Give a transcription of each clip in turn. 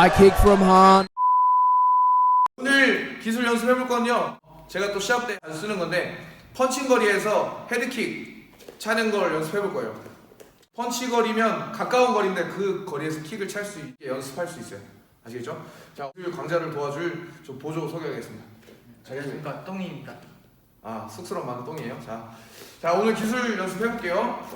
High kick from Han. 오늘 기술 연습해 볼 건요. 제가 또 시합 때 자주 쓰는 건데 펀칭 거리에서 헤드킥 차는 걸 연습해 볼 거예요. 펀치 거리면 가까운 거리인데 그 거리에서 킥을 찰 수 있게 연습할 수 있어요. 아시겠죠? 자, 오늘 강좌를 도와줄 좀 보조 소개하겠습니다. 자기소개. 그러니까 똥입니다. 아 쑥스러운 많은 똥이에요. 자, 자 오늘 기술 연습해 볼게요.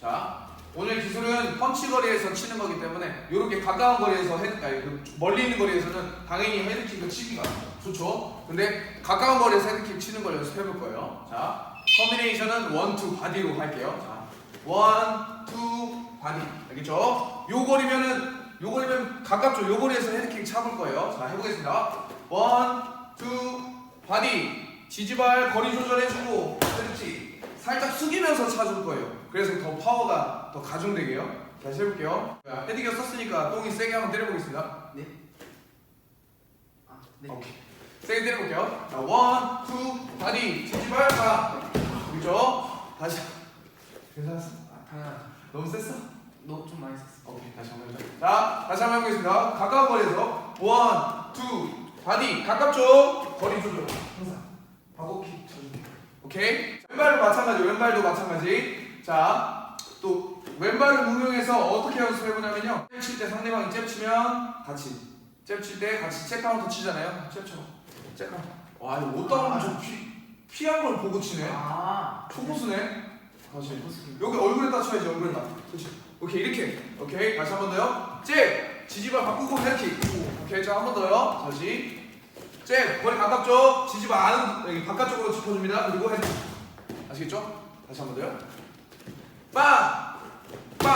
자, 오늘 기술은 펀치 거리에서 치는 거기 때문에 이렇게 가까운 거리에서 헤드, 아니 그 멀리 있는 거리에서는 당연히 헤드킥을 치기가 좋죠. 근데 가까운 거리에서 헤드킥 치는 걸 연습해 볼 거예요. 자, 컨비네이션은 원, 투, 바디로 할게요. 자, 원, 투, 바디. 알겠죠? 요 거리면은 요 거리면 가깝죠. 요 거리에서 헤드킥 차볼 거예요. 자, 해보겠습니다. 원, 투, 바디. 지지발 거리 조절해주고 그렇지 살짝 숙이면서 차줄 거예요. 그래서 더 파워가 더 가중되게요. 다시 해볼게요. 자, 헤드기어 썼으니까 똥이 세게 한번 때려보겠습니다. 네. 아, 네. 오케이. 세게 때려볼게요. 자, 원, 투, 바디. 지지발 가 그렇죠? 다시. 괜찮았어? 아, 당연하죠. 너무 셌어? 너좀 많이 썼어. 오케이 다시 한번 해보자. 자 다시 한번 해보겠습니다. 가까운 거리에서. 원, 투, 바디. 가깝죠? 거리 조절. 항상. 바고킥 쳐주세요 오케이? 왼발도 마찬가지 왼발도 마찬가지. 자 또 왼발을 응용해서 어떻게 연습해보냐면요. 잽 칠 때 상대방이 잽 치면 같이 잽 칠 때 같이 잽 카운터 치잖아요. 잽 쳐. 잽 카운터 와 이거 못 따라하면 좀 피, 피한 걸 보고 치네. 아, 초고수네. 다시. 여기 얼굴에다 쳐야지 얼굴에다 그렇지 오케이 이렇게. 오케이 다시 한 번 더요. 잽! 지지발 바꾸고 헤드킥. 오케이 자 한 번 더요. 다시 잽 거리 가깝죠? 지지발 안은 여기 바깥쪽으로 짚어줍니다. 그리고 헤드킥 아시겠죠? 다시 한 번 더요. 빵 빵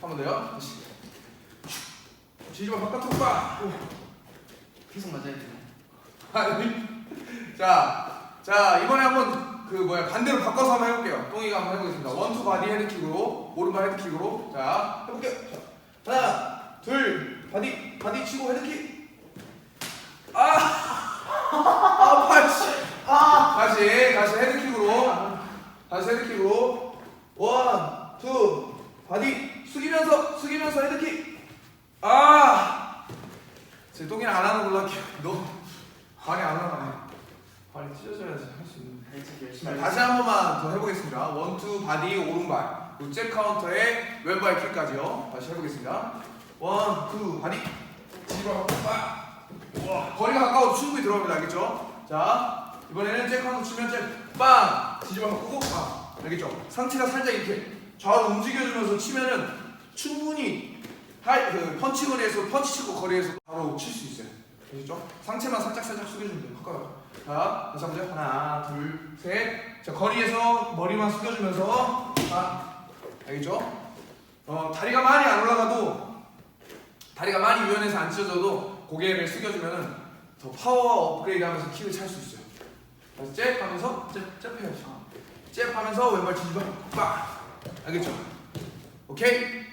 한 번 더요. 다시. 지지발 바깥으로 빵 계속 맞아야 되네. 자, 자 이번에 한번 그 뭐야 반대로 바꿔서 한번 해볼게요. 똥이가 한번 해보겠습니다. 원투 바디 헤드킥으로 오른발 헤드킥으로. 자 해볼게요. 자, 하나, 둘, 바디 바디 치고 헤드킥. 아, 아 팔씨. 아, 다시 다시 헤드킥으로 다시 헤드킥으로 원, 투, 바디 숙이면서 숙이면서 헤드킥. 아, 제 똥이는 안 하는 걸로 할게요. 너 발이 안 올라가네. 발이 찢어져야지 할 수 있는. 네, 열심히. 하겠습니다. 다시 한 번만 더 해보겠습니다. 원투 바디 오른발 그리고 잽 카운터에 왼발 킥까지요. 다시 해보겠습니다. 원투 바디. 와 거리가 가까워도 충분히 들어갑니다. 알겠죠? 자 이번에는 잽 카운터 치면 잽빵 지지발 바꾸고 빵 알겠죠? 상체가 살짝 이렇게 좌우로 움직여주면서 치면은 충분히 할, 그 펀치 거리에서 펀치 치고 거리에서 바로 칠 수 있어요. 아시죠? 상체만 살짝 살짝 숙여주면 돼요. 가까워요. 자, 다시 한번 하나, 둘, 셋. 자, 거리에서 머리만 숙여주면서 자, 알겠죠? 어, 다리가 많이 안 올라가도 다리가 많이 유연해서 안 찢어져도 고개를 숙여주면은 더 파워 업그레이드하면서 킥을 찰 수 있어요. 다시 잽 하면서 잽, 잽 해야죠. 잽 하면서 왼발 뒤집어 빡. 알겠죠? 오케이?